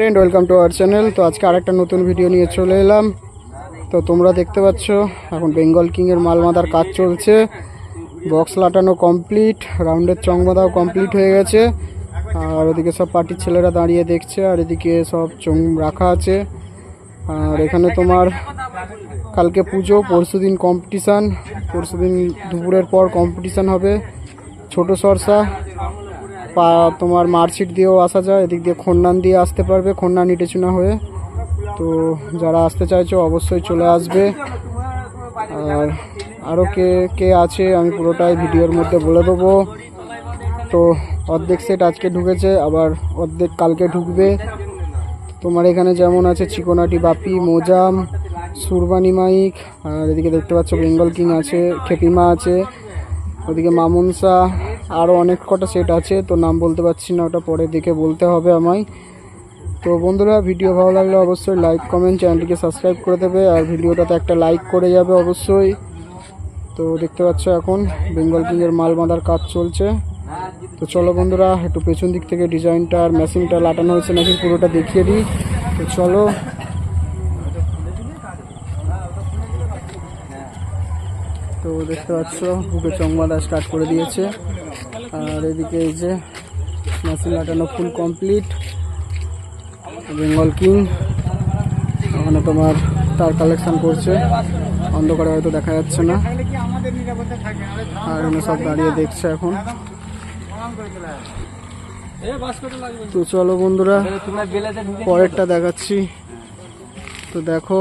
Friend welcome to our channel তো আজকে আরেকটা নতুন ভিডিও নিয়ে চলে এলাম। তো তোমরা দেখতে পাচ্ছ, এখন বেঙ্গল কিংয়ের মাল মাদার কাজ চলছে। বক্স লাটানো কমপ্লিট রাউন্ডের চং বাঁধাও কমপ্লিট হয়ে গেছে। আর ওদিকে সব পার্টির ছেলেরা দাঁড়িয়ে দেখছে, আর এদিকে সব চং রাখা আছে। আর এখানে তোমার কালকে পুজো, পরশু দিন কম্পিটিশান পরশু দিন দুপুরের পর কম্পিটিশান হবে। ছোট সরসা পা তোমার মার্কশিট দিয়েও আসা যায়, এদিক দিয়ে খন্ডান দিয়ে আসতে পারবে খন্ডান ইটেচুনা হয়ে। তো যারা আসতে চাইছো অবশ্যই চলে আসবে। আর আরও কে কে আছে আমি পুরোটাই ভিডিওর মধ্যে বলে দেবো। তো অর্ধেক সেট আজকে ঢুকেছে, আবার অর্ধেক কালকে ঢুকবে। তোমার এখানে যেমন আছে চিকোনাটি বাপি, মোজাম, সুরবানি মাইক, আর এদিকে দেখতে পাচ্ছ বেঙ্গল কিং আছে, খেপিমা আছে, ওদিকে মামুনসা আরও অনেক কটা সেট আছে, তো নাম বলতে পারছি না, ওটা পরে দেখে বলতে হবে আমায়। তো বন্ধুরা ভিডিও ভালো লাগলে অবশ্যই লাইক কমেন্ট চ্যানেলটিকে সাবস্ক্রাইব করে দেবে, আর ভিডিওটাতে একটা লাইক করে যাবে অবশ্যই। তো দেখতে পাচ্ছ এখন বেঙ্গল কিংয়ের মাল বাঁধার কাজ চলছে। তো চলো বন্ধুরা, একটু পেছন দিক থেকে ডিজাইনটা আর মেশিনটা লাটানো হয়েছে নাকি, পুরোটা দেখিয়ে দিই। তো চলো তো দেখতে পাচ্ছ বুকে চং বাঁধা স্টার্ট করে দিয়েছে। আর এদিকে এই যে মেশিন লাটানো ফুল কমপ্লিট বেঙ্গল কিং, ওখানে তোমার তার কালেকশন করছে। অন্ধকারে হয়তো দেখা যাচ্ছে না। আর এখানে সব দাঁড়িয়ে দেখছে এখন। তো চলো বন্ধুরা, পরেরটা দেখাচ্ছি। তো দেখো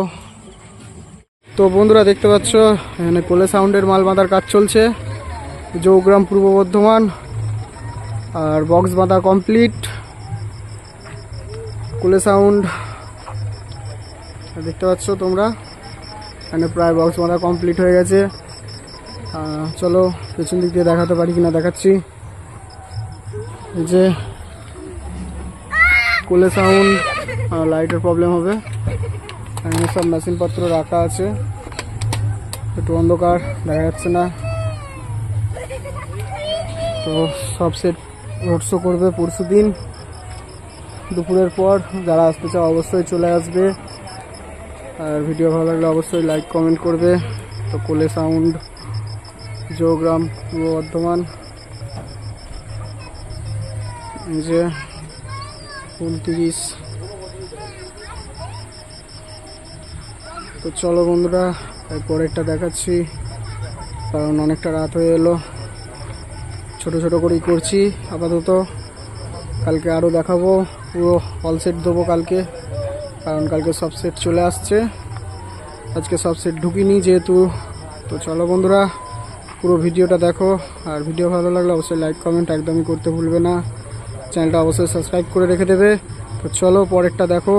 তো বন্ধুরা দেখতে পাচ্ছ, এখানে কোলে সাউন্ডের মাল বাঁধার কাজ চলছে। জৌগ্রাম পূর্ব বর্ধমান, আর বক্স বাঁধা কমপ্লিট কোলে সাউন্ড, দেখতে পাচ্ছ তোমরা? এখানে প্রায় বক্স বাঁধা কমপ্লিট হয়ে গেছে। চলো পেছন দিক দিয়ে দেখাতে পারি কিনা দেখাচ্ছি। যে কোলে সাউন্ড লাইটের প্রবলেম হবে। এখানে সব মেশিনপত্র রাখা আছে। একটু অন্ধকার, দেখা যাচ্ছে না। তো সব সেট রোড শো করবে পরশু দিন। দুপুরের পর যারা আসতে চাও অবশ্যই চলে আসবে। আর ভিডিও ভালো লাগলে অবশ্যই লাইক কমেন্ট করবে। তো কোলে সাউন্ড জোগ্রাম পূর্ব বর্ধমান। যে উনত্রিশ। তো চলো বন্ধুরা একটা দেখাচ্ছি, কারণ অনেকটা রাত হয়ে এলো। ছোট ছোট করেই করছি, আপাতত। কালকে আরও দেখাবো, পুরো অল সেট দেবো কালকে, কারণ কালকে সব সেট চলে আসছে। আজকে সব সেট ঢুকিনি যেহেতু, তো চলো বন্ধুরা, পুরো ভিডিওটা দেখো। আর ভিডিও ভালো লাগলে অবশ্যই লাইক কমেন্ট একদমই করতে ভুলবে না। চ্যানেলটা অবশ্যই সাবস্ক্রাইব করে রেখে দেবে। তো চলো পরেরটা দেখো।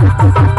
thank you